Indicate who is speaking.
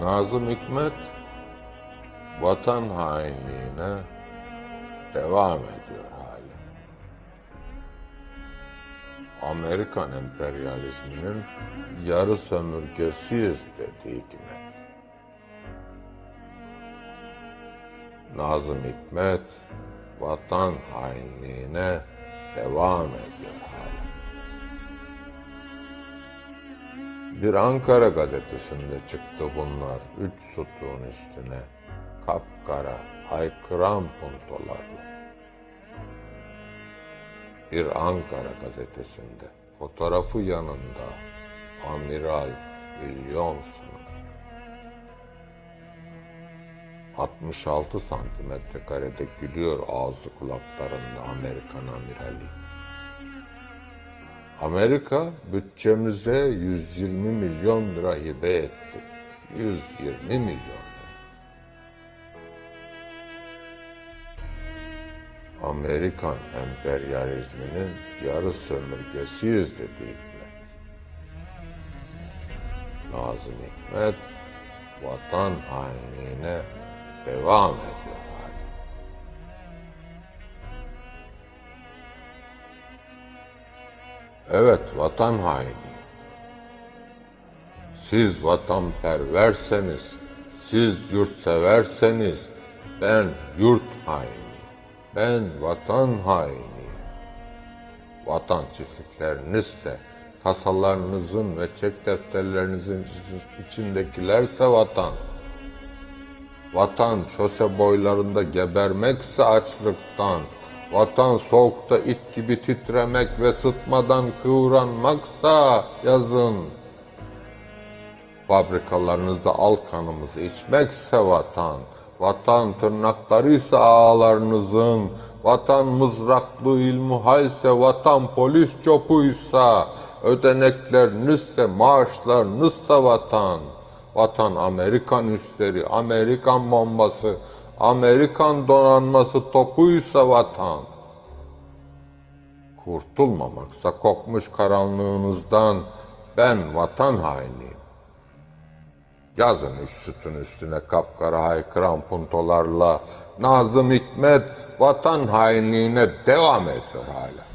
Speaker 1: Nazım Hikmet vatan hainliğine devam ediyor hala. Amerikan emperyalizminin yarı sömürgesiyiz dedi Hikmet. Nazım Hikmet vatan hainliğine devam ediyor Bir Ankara gazetesinde çıktı bunlar üç sütun üstüne kapkara haykıran puntolarla. Bir Ankara gazetesinde fotoğrafı yanında Amiral Williamson 66 santimetre karede gülüyor ağzı kulaklarında Amerikan amirali. Amerika bütçemize 120 milyon lira hibe etti. 120 milyon. Amerikan emperyalizminin yarı sömürgesiyiz dedi Hikmet. Nazım Hikmet vatan hainliğine devam ediyor Evet, vatan haini. Siz vatanperverseniz, siz yurtseverseniz, ben yurt haini, ben vatan haini. Vatan çiftliklerinizse, tasalarınızın ve çek defterlerinizin içindekilerse vatan. Vatan şose boylarında gebermekse açlıktan, vatan soğukta it gibi titremek ve sıtmadan kıvranmaksa yazın. Fabrikalarınızda al kanımızı içmekse vatan, vatan tırnaklarıysa ağalarınızın, vatan mızraklı ilmuhalse, vatan polis çopuysa, ödeneklerinizse, maaşlarınızsa vatan. Vatan Amerikan üsleri, Amerikan bombası, Amerikan donanması topuysa vatan. Kurtulmamaksa kokmuş karanlığınızdan ben vatan hainiyim. Yazın üç sütun üstüne kapkara haykıran puntolarla Nazım Hikmet vatan hainliğine devam ediyor hala.